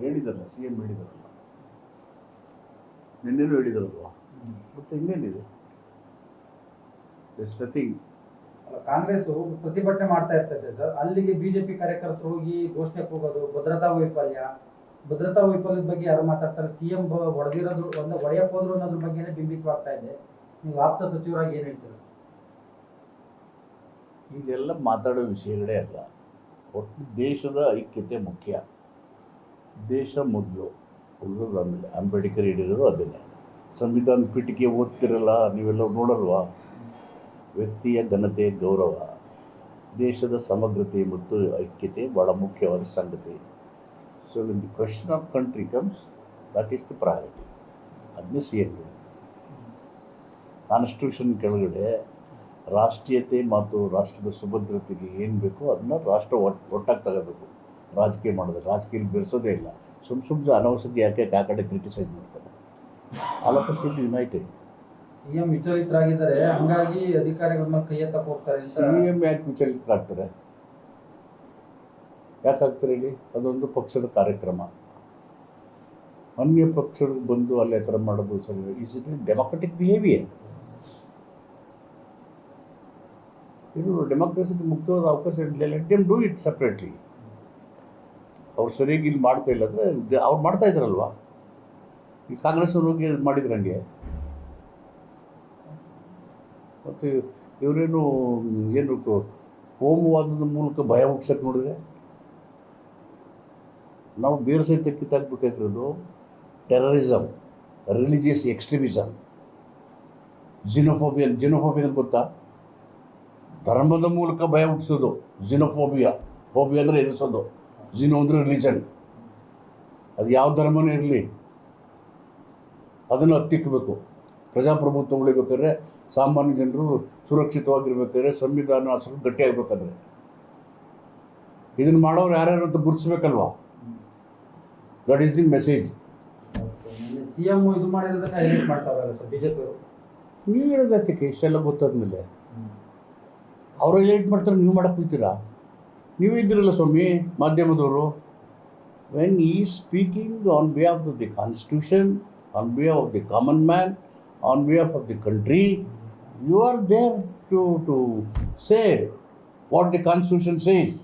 ಹೇಳಿದಲ್ಲ C M ಹೇಳಿದಾರಲ್ಲ ನಿನ್ನೆನೂ ಹೇಳಿದಾರಲ್ವಾ ಮತ್ತೆ ಇನ್ನೇನಿದೆ? ಎಸ್ ನಥಿಂಗ್ ಕಾಂಗ್ರೆಸ್ ಪ್ರತಿಭಟನೆ ಮಾಡ್ತಾ ಇರ್ತದೆ ಸರ್. ಅಲ್ಲಿಗೆ ಬಿಜೆಪಿ ಕಾರ್ಯಕರ್ತರು ಹೋಗಿ ಘೋಷಣೆ ಹೋಗೋದು ಭದ್ರತಾ ವೈಫಲ್ಯ. ಭದ್ರತಾ ವೈಫಲ್ಯದ ಬಗ್ಗೆ ಯಾರು ಮಾತಾಡ್ತಾರೆ? ಸಿಎಂ ಹೊಡೆದಿರೋದು ಒಂದು ಒಡೆಯಪ್ಪ ಹೋದ್ರು ಅನ್ನೋದ್ರ ಬಗ್ಗೆನೇ ಬಿಂಬಿತವಾಗ್ತಾ ಇದೆ. ನೀವು ಆಪ್ತ ಸಚಿವರಾಗಿ ಏನು ಹೇಳ್ತೀರ? ಇದೆಲ್ಲ ಮಾತಾಡೋ ವಿಷಯಗಳೇ ಅಲ್ಲ. ಒಟ್ಟು ದೇಶದ ಐಕ್ಯತೆ ಮುಖ್ಯ. ದೇಶ ಮೊದಲು ಉಳಿದೋದು ಆಮೇಲೆ ಅಂಬೇಡ್ಕರ್ ಹಿಡಿಯೋದು ಅದನ್ನೇ ಸಂವಿಧಾನ ಪೀಠಿಕೆ ಓದ್ತಿರಲ್ಲ ನೀವೆಲ್ಲ ನೋಡಲ್ವಾ? ವ್ಯಕ್ತಿಯ ಘನತೆ, ಗೌರವ, ದೇಶದ ಸಮಗ್ರತೆ ಮತ್ತು ಐಕ್ಯತೆ ಭಾಳ ಮುಖ್ಯವಾದ ಸಂಗತಿ. So in the question of country comes that is the priority ಅದನ್ನೇ ಸಿ ಎಂ ಕಾನ್ಸ್ಟಿಟ್ಯೂಷನ್ ಕೆಳಗಡೆ ರಾಷ್ಟ್ರೀಯತೆ ಮತ್ತು ರಾಷ್ಟ್ರದ ಸುಭದ್ರತೆಗೆ ಏನು ಬೇಕೋ ಅದನ್ನ ರಾಷ್ಟ್ರ ಒಟ್ಟು ಒಟ್ಟಾಗಿ ತಗೋಬೇಕು. ರಾಜಕೀಯ ಮಾಡೋದು ರಾಜಕೀಯ ಬೆರೆಸೋದೇ ಇಲ್ಲ. ಸುಮ್ಮ ಸುಮ್ಮನೆ ಅನವಸರ ಯಾಕೆ ಆ ಕಡೆ ಕ್ರಿಟಿಸೈಸ್ ಮಾಡ್ತಾರೆ? All of should united CM ವಿಚಲಿತರಾಗಿದ್ದಾರೆ ಹಂಗಾಗಿ ಅಧಿಕಾರಿಗಳ ಮೇಲೆ ಕೈ ಹೋಗ್ತಾರೆ ಸಿ ಎಂ ಯಾಕೆ ವಿಚಲಿತರಾಗ್ತಾರೆ? ಯಾಕಾಗ್ತಾರೆ ಹೇಳಿ? ಅದೊಂದು ಪಕ್ಷದ ಕಾರ್ಯಕ್ರಮ. ಅನ್ಯ ಪಕ್ಷಗಳು ಬಂದು ಅಲ್ಲಿ ಆ ಥರ ಮಾಡೋದು ಸರಿ ಇಸ್ ಇಟ್ ಡೆಮೊಕ್ರೆಟಿಕ್ ಬಿಹೇವಿಯರ್ ಇದು ಡೆಮೋಕ್ರಸಿಗೆ ಮುಕ್ತವಾದ ಅವಕಾಶ ಇರಲಿಲ್ಲ. Let them do it separately ಅವ್ರು ಸರಿಯಾಗಿ ಇಲ್ಲಿ ಮಾಡ್ತಾ ಇಲ್ಲ ಅಂದರೆ ಅವ್ರು ಮಾಡ್ತಾ ಇದ್ರಲ್ವಾ ಈ ಕಾಂಗ್ರೆಸ್ ಇದ್ ಮಾಡಿದ್ರು ಹಂಗೆ? ಮತ್ತು ಇವರೇನು, ಏನು ಹೋಮವಾದದ ಮೂಲಕ ಭಯ ಹುಟ್ಟಿಸಕ್ಕೆ ನೋಡಿದ್ರೆ? ನಾವು ಬೇರೆ ಸಹಿತ ಕಿತ್ತಾಕ್ಬೇಕಾಗಿರೋದು ಟೆರರಿಸಮ್ ರಿಲಿಜಿಯಸ್ ಎಕ್ಸ್ಟ್ರೀಮಿಸಮ್ ಜಿನೋಫೋಬಿಯಾ ಜಿನೋಫೋಬಿಯನ್ ಗೊತ್ತಾ? ಧರ್ಮದ ಮೂಲಕ ಭಯ ಹುಟ್ಟಿಸೋದು ಜಿನೋಫೋಬಿಯಾ ಫೋಬಿಯಾ ಅಂದರೆ ಎದುರಿಸೋದು. ಜಿನೋ ಅಂದರೆ ರಿಲಿಜನ್ ಅದು ಯಾವ ಧರ್ಮನೇ ಇರಲಿ. ಅದನ್ನು ಹತ್ತಿಕ್ಕಬೇಕು ಪ್ರಜಾಪ್ರಭುತ್ವ ಉಳಿಬೇಕಾದ್ರೆ ಸಾಮಾನ್ಯ ಜನರು ಸುರಕ್ಷಿತವಾಗಿರ್ಬೇಕಾದ್ರೆ ಸಂವಿಧಾನ ಸ್ವಲ್ಪ ಗಟ್ಟಿಯಾಗಬೇಕಾದ್ರೆ. ಇದನ್ನು ಮಾಡೋರು ಯಾರ್ಯಾರು ಅಂತ ಗುರುತಿಸ್ಬೇಕಲ್ವಾ? ದಟ್ ಈಸ್ ದಿ ಮೆಸೇಜ್ ನೀವು ಹೇಳೋದಕ್ಕೆ ಇಷ್ಟೆಲ್ಲ ಗೊತ್ತಾದ್ಮೇಲೆ. ಅವರು ಏಟ್ ಮಾಡ್ತಾರೆ ನೀವು ಮಾಡಕ್ಕೆ ಹೋಗ್ತೀರಾ ನೀವು ಇದ್ದೀರಲ್ಲ ಸ್ವಾಮಿ, ಮಾಧ್ಯಮದವರು. When I speaking on behalf of the constitution on behalf of the common man on behalf of the country you are there to to say what the constitution says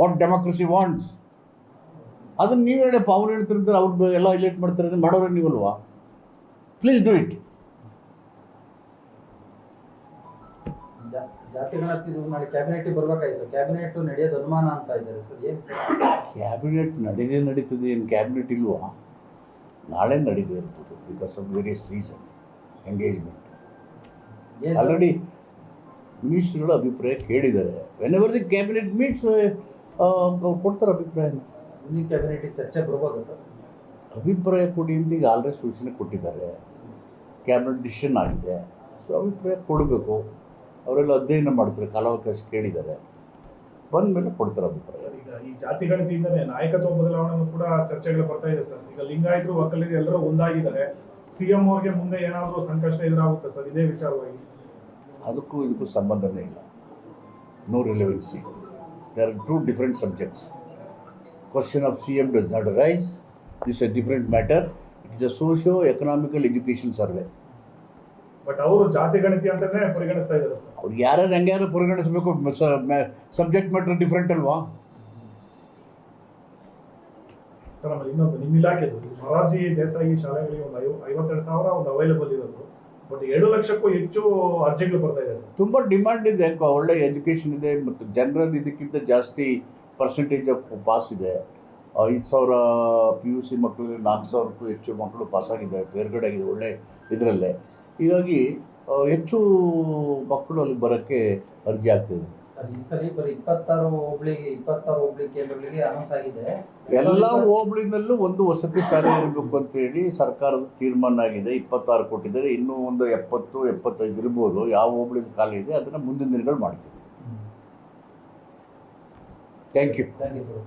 what democracy wants ಅದನ್ನು ನೀವು ಹೇಳಪ್ಪ, ಅವ್ರು ಹೇಳ್ತಿರ್ತಾರೆ, ಅವ್ರು ಎಲ್ಲ highlight ಮಾಡ್ತಾರೆ ಮಾಡೋರು ನೀವಲ್ವಾ? Please do it ಜಾತಿ ಗಣತಿ ಇದು ಮಾಡಿ ಕ್ಯಾಬಿನೆಟ್ ಬರ್ಬೇಕಾಯ್ತು. ಕ್ಯಾಬಿನೆಟ್ ನಡೆಯೋದು ಅನುಮಾನ ಅಂತ ಇದ್ದಾರೆ ಸರ್ ಕ್ಯಾಬಿನೆಟ್ ನಡೀದೇ ನಡೀತದೆ ಏನು ಕ್ಯಾಬಿನೆಟ್ ಇಲ್ವಾ? ನಾಳೆ ನಡೀದೇ ಇರ್ಬೋದು because of various reason engagement? Already ಮಿನಿಸ್ಟ್ರುಗಳು ಅಭಿಪ್ರಾಯ ಕೇಳಿದ್ದಾರೆ. Whenever the cabinet meets ಕೊಡ್ತಾರೆ ಅಭಿಪ್ರಾಯ? ಮುಂದಿನ ಕ್ಯಾಬಿನೆಟ್ ಚರ್ಚೆ ಬರ್ಬೋದು ಅಭಿಪ್ರಾಯ ಕೊಡಿ ಅಂತ ಈಗ ಆಲ್ರೆಡಿ ಸೂಚನೆ ಕೊಟ್ಟಿದ್ದಾರೆ. ಕ್ಯಾಬಿನೆಟ್ ಡಿಸಿಷನ್ ಆಗಿದೆ. ಸೊ ಅಭಿಪ್ರಾಯ ಕೊಡಬೇಕು. ಅವರೆಲ್ಲ ಅಧ್ಯಯನ ಮಾಡ್ತಾರೆ ಕಾಲಾವಕಾಶ ಕೇಳಿದ್ದಾರೆ. ಬಂದ ಮೇಲೆ ಕೊಡ್ತಾರೆ ಅಭಿಪ್ರಾಯ. ಈಗ ಈ ಜಾತಿ ಗಣತಿಯಿಂದಲೇ ನಾಯಕತ್ವ ಬದಲಾವಣೆ ಕೂಡ ಚರ್ಚೆಗಳು ಬರ್ತಾ ಇದೆ ಸರ್. ಈಗ ಲಿಂಗಾಯತರು ಒಕ್ಕಲಿಗರು ಎಲ್ಲರೂ ಒಂದಾಗಿದ್ದಾರೆ. ಸಿಎಂ ಅವ್ರಿಗೆ ಮುಂದೆ ಏನಾದರೂ ಸಂಕಷ್ಟ ಎದುರಾಗುತ್ತೆ ಸರ್ ಇದೇ ವಿಚಾರವಾಗಿ? ಅದಕ್ಕೂ ಇದಕ್ಕೂ ಸಂಬಂಧನೇ ಇಲ್ಲ. No relevancy there are two different subjects question of C M does not rise is a different matter it is a socio economical education survey but ಅವರು ಜಾತಿ ಗಣತಿ ಅಂತಲೇ ಪರಿಗಣಿಸ್ತಾ ಇದ್ದಾರೆ ಸರ್. ಅವ್ರು ಯಾರ್ಯಾರು ಹೆಂಗ್ಯಾರು ಪರಿಗಣಿಸಬೇಕು ಸಬ್ಜೆಕ್ಟ್ ಮ್ಯಾಟರ್ ಡಿಫ್ರೆಂಟ್ ಅಲ್ವಾ? ಇನ್ನೊಂದು ನಿಮ್ಮ ಇಲಾಖೆದು ಮೊರಾರ್ಜಿ ದೇಸಾಯಿ ಶಾಲೆಗಳಿಗೆ ಒಂದು ಐವ ಐವತ್ತೆರಡು ಸಾವಿರ ಒಂದು ಅವೈಲೇಬಲ್ ಇರೋದು. ಬಟ್ ಎರಡು ಲಕ್ಷಕ್ಕೂ ಹೆಚ್ಚು ಅರ್ಜಿಗಳು ಬರ್ತಾ ಇದೆ ತುಂಬ ಡಿಮ್ಯಾಂಡ್ ಇದೆ. ಒಳ್ಳೆ ಎಜುಕೇಷನ್ ಇದೆ ಮತ್ತು ಜನರಲ್ ಇದಕ್ಕಿಂತ ಜಾಸ್ತಿ ಪರ್ಸೆಂಟೇಜ್ ಆಫ್ ಪಾಸ್ ಇದೆ. ಐದು ಸಾವಿರ ಪಿ ಯು ಸಿ ಮಕ್ಕಳಿಗೆ ನಾಲ್ಕು ಸಾವಿರಕ್ಕೂ ಹೆಚ್ಚು ಮಕ್ಕಳು ಪಾಸಾಗಿದ್ದಾರೆ ತೇರ್ಗಡೆ ಆಗಿದೆ ಒಳ್ಳೆ ಇದರಲ್ಲೇ. ಹೀಗಾಗಿ ಹೆಚ್ಚು ಮಕ್ಕಳು ಅಲ್ಲಿ ಬರೋಕ್ಕೆ ಅರ್ಜಿ ಆಗ್ತಿದೆ? ಎಲ್ಲ ಹೋಬಳಿನಲ್ಲೂ ಒಂದು ವಸತಿ ಶಾಲೆ ಇರಬೇಕು ಅಂತ ಹೇಳಿ ಸರ್ಕಾರದ ತೀರ್ಮಾನ ಆಗಿದೆ. ಇಪ್ಪತ್ತಾರು ಕೊಟ್ಟಿದ್ದಾರೆ ಇನ್ನೂ ಒಂದು ಎಪ್ಪತ್ತು ಎಪ್ಪತ್ತೈದು ಇರ್ಬೋದು. ಯಾವ ಹೋಬಳಿ ಖಾಲಿ ಇದೆ ಅದನ್ನ ಮುಂದಿನ ದಿನಗಳು ಮಾಡ್ತೀವಿ. Thank you thank you sir